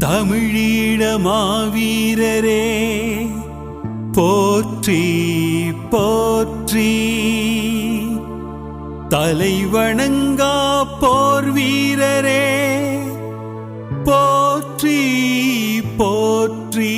தமிழீழ மாவீரரே போற்றி போற்றி. தலைவணங்கா போர் வீரரே போற்றி போற்றி.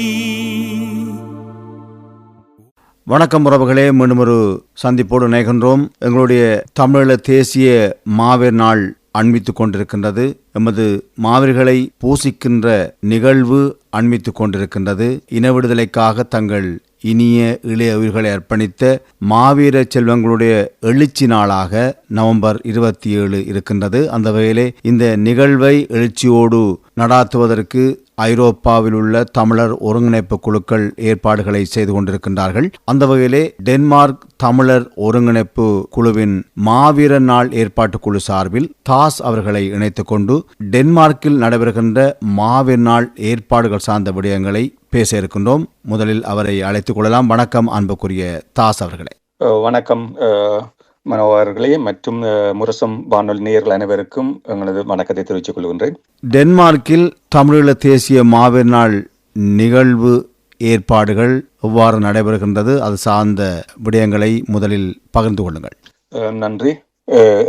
வணக்கம் உறவுகளே மீண்டும் ஒரு சந்திப்போடு நேகன்றோம் எங்களுடைய தமிழீழ தேசிய மாவீர் நாள் அண்மித்துக் கொண்டிருக்கின்றது. எமது மாவீர்களை பூசிக்கின்ற நிகழ்வு அண்மித்துக் கொண்டிருக்கின்றது. இன விடுதலைக்காக தங்கள் இனிய இளைய உயிர்களை அர்ப்பணித்த மாவீர செல்வங்களுடைய எழுச்சி நாளாக நவம்பர் இருபத்தி ஏழு இருக்கின்றது. அந்த வகையிலே இந்த நிகழ்வை எழுச்சியோடு நடாத்துவதற்கு ஐரோப்பாவில் உள்ள தமிழர் ஒருங்கிணைப்பு குழுக்கள் ஏற்பாடுகளை செய்து கொண்டிருக்கின்றார்கள். அந்த வகையிலே டென்மார்க் தமிழர் ஒருங்கிணைப்பு குழுவின் மாவீர நாள் ஏற்பாட்டு குழு சார்பில் தாஸ் அவர்களை இணைத்துக் கொண்டு டென்மார்க்கில் நடைபெறுகின்ற மாவீர் நாள் ஏற்பாடுகள் சார்ந்த விடயங்களை பேச இருக்கின்றோம். முதலில் அவரை அழைத்துக் கொள்ளலாம். வணக்கம் அன்புக்குரிய தாஸ் அவர்களே. வணக்கம் மனோகர்களே மற்றும் முரசம் வானொலி நேயர்கள் அனைவருக்கும் எங்களது வணக்கத்தை தெரிவித்துக் கொள்கின்றேன். டென்மார்க்கில் தமிழீழ தேசிய மாவீர் நாள் நிகழ்வு ஏற்பாடுகள் எவ்வாறு நடைபெறுகின்றது அது சார்ந்த விடயங்களை முதலில் பகிர்ந்து கொள்ளுங்கள். நன்றி.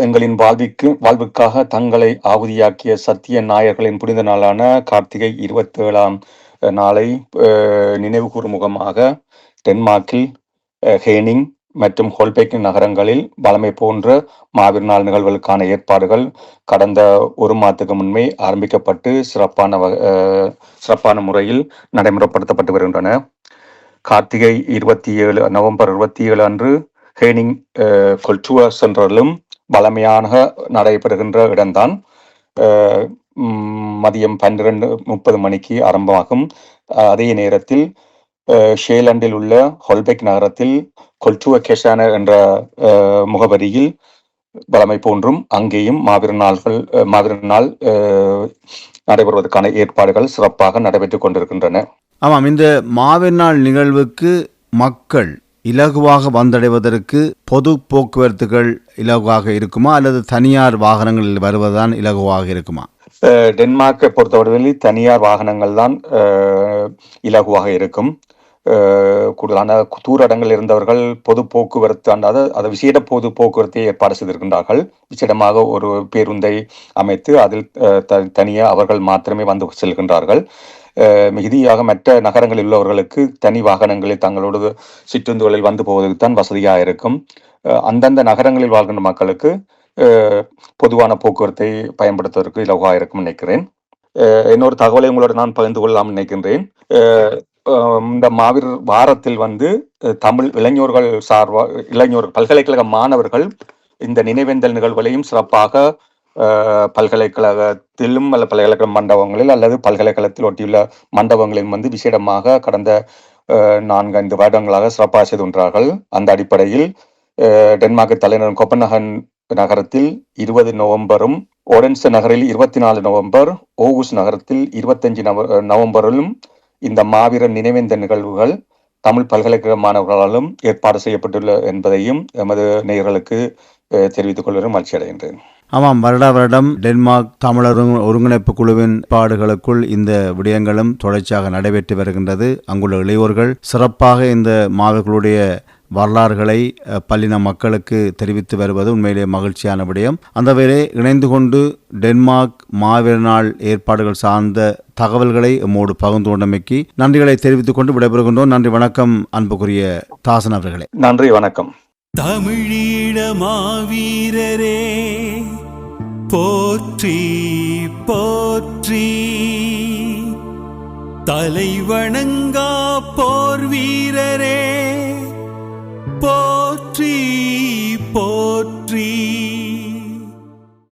எங்களின் வாழ்விற்கு வாழ்வுக்காக தங்களை ஆகுதியாக்கிய சத்திய நாயர்களின் புனித நாளான கார்த்திகை இருபத்தி ஏழாம் நாளை அஹ் நினைவு கூறும் முகமாக டென்மார்க்கில் ஹேனிங் மற்றும் ஹோல்பேக் நகரங்களில் வளமை போன்ற மாவீர் நாள் நிகழ்வுகளுக்கான ஏற்பாடுகள் கடந்த ஒரு மாதத்துக்கு முன்பே ஆரம்பிக்கப்பட்டு சிறப்பான சிறப்பான முறையில் நடைமுறைப்படுத்தப்பட்டு வருகின்றன. கார்த்திகை இருபத்தி ஏழு நவம்பர் இருபத்தி ஏழு அன்று ஹேனிங் அஹ், கொல்சுவா சென்டரிலும் வளமையாக நடைபெறுகின்ற இடம்தான். மதியம் பன்னிரண்டு முப்பது மணிக்கு ஆரம்பமாகும். அஹ், அதே நேரத்தில் ஷேலண்டில் உள்ள ஹொல்பெக் நகரத்தில் கொல்டுவ கெஷான என்ற முகவரியில் வளமை போன்றும் அங்கேயும் மாபெரும் நாள்கள் மாபெரும் நாள் நடைபெறுவதற்கான ஏற்பாடுகள் சிறப்பாக நடைபெற்றுக் கொண்டிருக்கின்றன. ஆமாம் இந்த மாவீர் நாள் நிகழ்வுக்கு மக்கள் இலகுவாக வந்தடைவதற்கு பொது போக்குவரத்துகள் இலகுவாக இருக்குமா அல்லது தனியார் வாகனங்களில் வருவதுதான் இலகுவாக இருக்குமா? டென்மார்க்கை பொறுத்தவரையில் தனியார் வாகனங்கள் தான் இலகுவாக இருக்கும். கூடுதலான தூரடங்கள் இருந்தவர்கள் பொது போக்குவரத்து அல்லாத அதை விசேட பொது போக்குவரத்தை ஏற்பாடு செய்திருக்கின்றார்கள். விசேடமாக ஒரு பேருந்தை அமைத்து அதில் த- தனியாக அவர்கள் மாத்திரமே வந்து செல்கின்றார்கள். மிகுதியாக மற்ற நகரங்களில் உள்ளவர்களுக்கு தனி வாகனங்களில் தங்களோட சிற்றுந்துகளில் வந்து போவதற்கு தான் வசதியாக இருக்கும். அந்தந்த நகரங்களில் வாழ்கின்ற மக்களுக்கு பொதுவான போக்குவரத்தை பயன்படுத்துவதற்கு இலவாக இருக்கும் நினைக்கிறேன். இன்னொரு தகவலை உங்களோட நான் பகிர்ந்து கொள்ளலாம் நினைக்கின்றேன். இந்த மாவீர் வாரத்தில் வந்து தமிழ் இளைஞர்கள் சார்பாக இளைஞர் பல்கலைக்கழக மாணவர்கள் இந்த நினைவேந்தல் நிகழ்வுகளையும் சிறப்பாக பல்கலைக்கழகத்திலும் அல்ல பல்கலைக்கழக மண்டபங்களில் அல்லது பல்கலைக்கழகத்தில் ஒட்டியுள்ள மண்டபங்களிலும் வந்து விசேடமாக கடந்த நான்கு ஐந்து வருடங்களாக சிறப்பாக செய்து கொண்டார்கள் அந்த அடிப்படையில் டென்மார்க் தலைநகர் கொப்பனகன் நகரத்தில் இருபது நவம்பரும் ஓடன்ஸ் நகரில் இருபத்தி நாலு நவம்பர் ஓகுஸ் நகரத்தில் இருபத்தஞ்சு நவ நவம்பரிலும் இந்த மாவீரர் நினைவேந்த நிகழ்வுகள் தமிழ் பல்கலைக்கழக மாணவர்களாலும் ஏற்பாடு செய்யப்பட்டுள்ள என்பதையும் எமது நேயர்களுக்கு தெரிவித்துக் கொள்வதும் மகிழ்ச்சி அடைகின்றேன். ஆமாம் வருடா வருடம் டென்மார்க் தமிழர் ஒருங்கிணைப்பு குழுவின் பாடுகளுக்குள் இந்த விடயங்களும் தொடர்ச்சியாக நடைபெற்று வருகின்றது. அங்குள்ள இளையோர்கள் சிறப்பாக இந்த மாவீரர்களுடைய வரலாறுகளை பல்லின மக்களுக்கு தெரிவித்து வருவது உண்மையிலே மகிழ்ச்சியான விடயம். அந்த வகையிலே இணைந்து கொண்டு டென்மார்க் மாவீர நாள் ஏற்பாடுகள் சார்ந்த தகவல்களை எம்மோடு பகிர்ந்து கொண்டமைக்கு நன்றிகளை தெரிவித்துக் கொண்டு விடைபெறுகின்றோம். நன்றி வணக்கம். அன்புக்குரிய தாசன் அவர்களே. நன்றி வணக்கம். தமிழீழ மாவீரரே போற்றி போற்றி. தலைவணங்கா போர் வீரரே